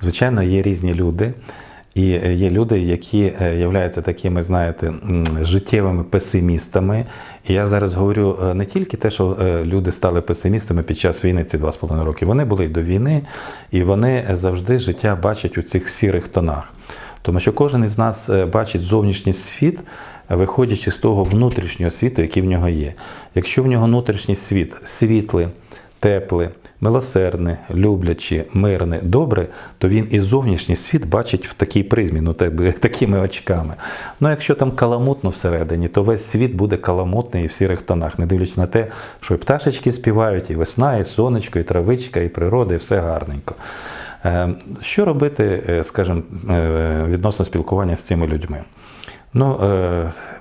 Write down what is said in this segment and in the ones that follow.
Звичайно, є різні люди. І е, є люди, які е, являються такими, знаєте, життєвими песимістами. І я зараз говорю е, не тільки те, що люди стали песимістами під час війни ці два з половиною роки. Вони були й до війни, і вони завжди життя бачать у цих сірих тонах. Тому що кожен із нас бачить зовнішній світ, виходячи з того внутрішнього світу, який в нього є. Якщо в нього внутрішній світ світлий, теплий, милосердний, люблячий, мирний, добрий, то він і зовнішній світ бачить в такій призмі, ну так би, такими очками. Ну якщо там каламутно всередині, то весь світ буде каламутний і в сірих тонах, не дивлячись на те, що і пташечки співають, і весна, і сонечко, і травичка, і природа, і все гарненько. Е, Що робити, е, скажімо, е, відносно спілкування з цими людьми? Ну,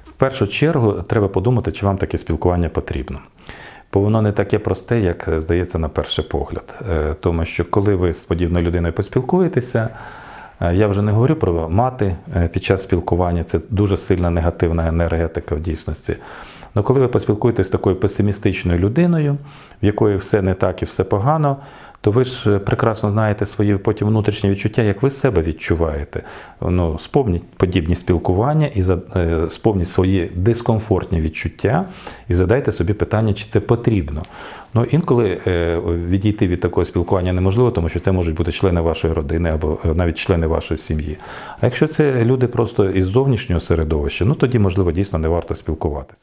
в першу чергу треба подумати, чи вам таке спілкування потрібно. Бо воно не таке просте, як здається на перший погляд. Е, Тому що коли ви з подібною людиною поспілкуєтеся, е, я вже не говорю про мати е, під час спілкування, це дуже сильна негативна енергетика в дійсності. Ну, коли ви поспілкуєтесь з такою песимістичною людиною, в якої все не так і все погано, то ви ж е, прекрасно знаєте свої потім внутрішні відчуття, як ви себе відчуваєте. Ну, спомніть подібні спілкування і е, спомніть свої дискомфортні відчуття і задайте собі питання, чи це потрібно. Ну, інколи е, відійти від такого спілкування неможливо, тому що це можуть бути члени вашої родини або навіть члени вашої сім'ї. А якщо це люди просто із зовнішнього середовища, ну тоді, можливо, дійсно не варто спілкуватися.